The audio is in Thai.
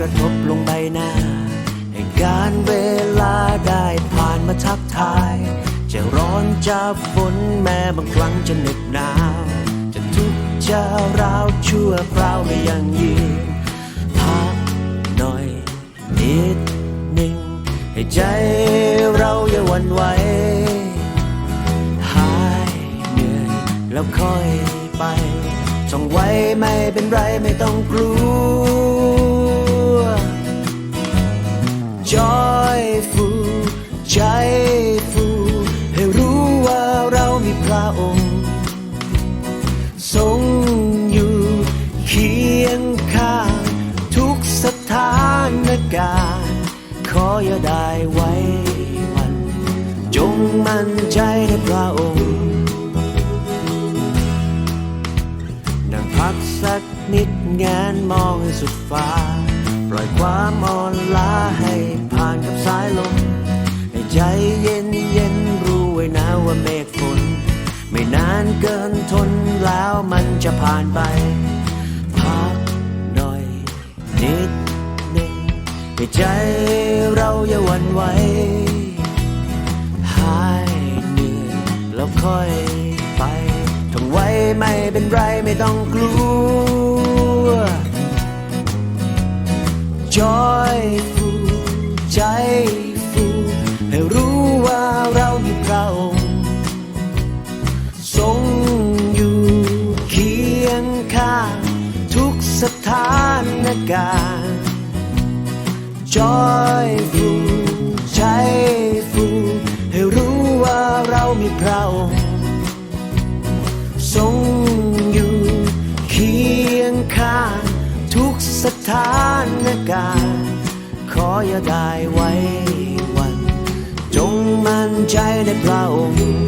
กระทบลงใบหน้า ให้การเวลาได้ผ่านมาทักทาย จะร้อนจะฝนแม้บางครั้งจะเหน็บหนาว จะร้าวชั่วคราวไม่ยังยืนพักหน่อยนิดหนึ่งให้ใจเราอย่าวันไหวหายเหนื่อยแล้วค่อยไปท่องไว้ไม่เป็นไรไม่ต้องกลัว การ ขออย่าได้ไว้วัน จงมั่นใจในพระองค์ นั่งพักสักนิดงนมองให้สุดฟ้า ปล่อยความอ่อนล้าให้ผ่านกับสายลม ให้ใจเย็นเย็นรู้ไว้นะว่าเมฆฝน ไม่นานเกินทนแล้วมันจะผ่านไป ใจเราอย่าหวั่นไหวหายเหนื่อยแล้วค่อยไปท่องไว้ไม่เป็นไรไม่ต้องกลัว Joyful ใจฟูให้รู้ว่าเรามีพระองค์ทรงอยู่เคียงข้างทุกสถานการณ์ Joyful ใจฟูให้รู้ว่าเรามีพระองค์ทรงอยู่เคียงข้างทุกสถานการณ์ ขออย่าได้ไว้วัน จงมั่นใจในพระองค์